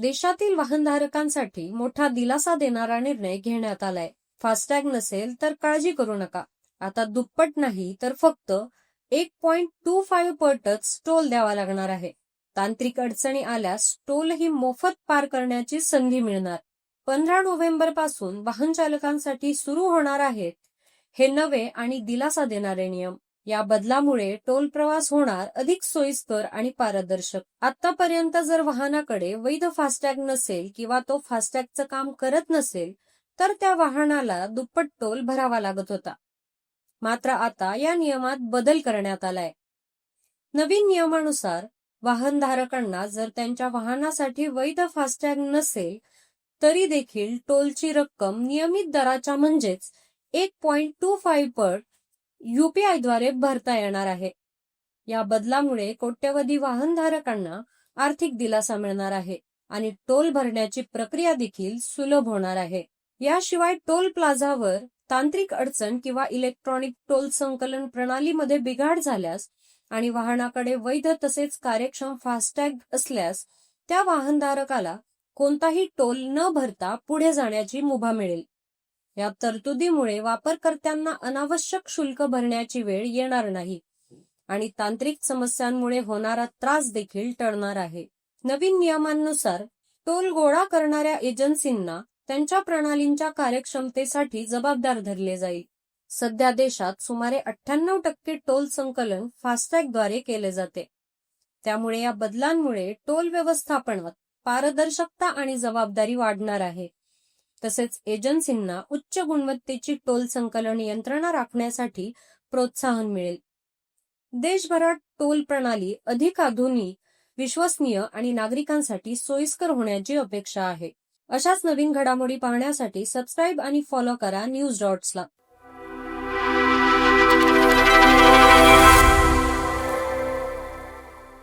देशातील वाहनधारकांसाठी मोठा दिलासा देणारा निर्णय घेण्यात आलाय. फास्टॅग नसेल तर काळजी करू नका. आता दुप्पट नाही तर फक्त एक पॉइंट टू फाईव्ह पटच टोल द्यावा लागणार आहे. तांत्रिक अडचणी आल्यास टोल ही मोफत पार करण्याची संधी मिळणार. पंधरा नोव्हेंबरपासून वाहन चालकांसाठी सुरू होणार आहेत हे नवे आणि दिलासा देणारे नियम. या बदलामुळे टोल प्रवास होणार अधिक सोयीस्कर आणि पारदर्शक. आतापर्यंत जर वाहनाकडे वैध फास्टॅग नसेल किंवा तो फास्टॅगचं काम करत नसेल तर त्या वाहनाला दुप्पट टोल भरावा लागत होता. मात्र आता या नियमात बदल करण्यात आलाय. नवीन नियमानुसार वाहनधारकांना जर त्यांच्या वाहनासाठी वैध फास्टॅग नसेल तरी देखील टोलची रक्कम नियमित दराच्या म्हणजेच एक पॉइंट टू फाईव्ह पट युपीआयद्वारे भरता येणार आहे. या बदलामुळे कोट्यवधी वाहनधारकांना आर्थिक दिलासा मिळणार आहे आणि टोल भरण्याची प्रक्रिया देखील सुलभ होणार आहे. याशिवाय टोल प्लाझावर तांत्रिक अडचण किंवा इलेक्ट्रॉनिक टोल संकलन प्रणालीमध्ये बिघाड झाल्यास आणि वाहनाकडे वैध तसेच कार्यक्षम फास्टॅग असल्यास त्या वाहनधारकाला कोणताही टोल न भरता पुढे जाण्याची मुभा मिळेल. या तरतुदीमुळे वापरकर्त्यांना अनावश्यक शुल्क भरण्याची वेळ येणार नाही आणि तांत्रिक समस्यांमुळे होणारा त्रास देखील टळणार आहे. नवीन नियमांनुसार टोल गोळा करणाऱ्या एजन्सींना त्यांच्या प्रणालींच्या कार्यक्षमतेसाठी जबाबदार धरले जाईल. सध्या देशात सुमारे अठ्ठ्याण्णव टक्के टोल संकलन फास्टॅगद्वारे केले जाते. त्यामुळे या बदलांमुळे टोल व्यवस्थापनात पारदर्शकता आणि जबाबदारी वाढणार आहे. तसेच एजन्सींना उच्च गुणवत्तेची टोल संकलन यंत्रणा राखण्यासाठी प्रोत्साहन मिळेल. देशभरात टोल प्रणाली अधिक आधुनिक विश्वसनीय आणि नागरिकांसाठी सोयीस्कर होण्याची अपेक्षा आहे. अशाच नवीन घडामोडी पाहण्यासाठी सबस्क्राईब आणि फॉलो करा न्यूज डॉट्सला.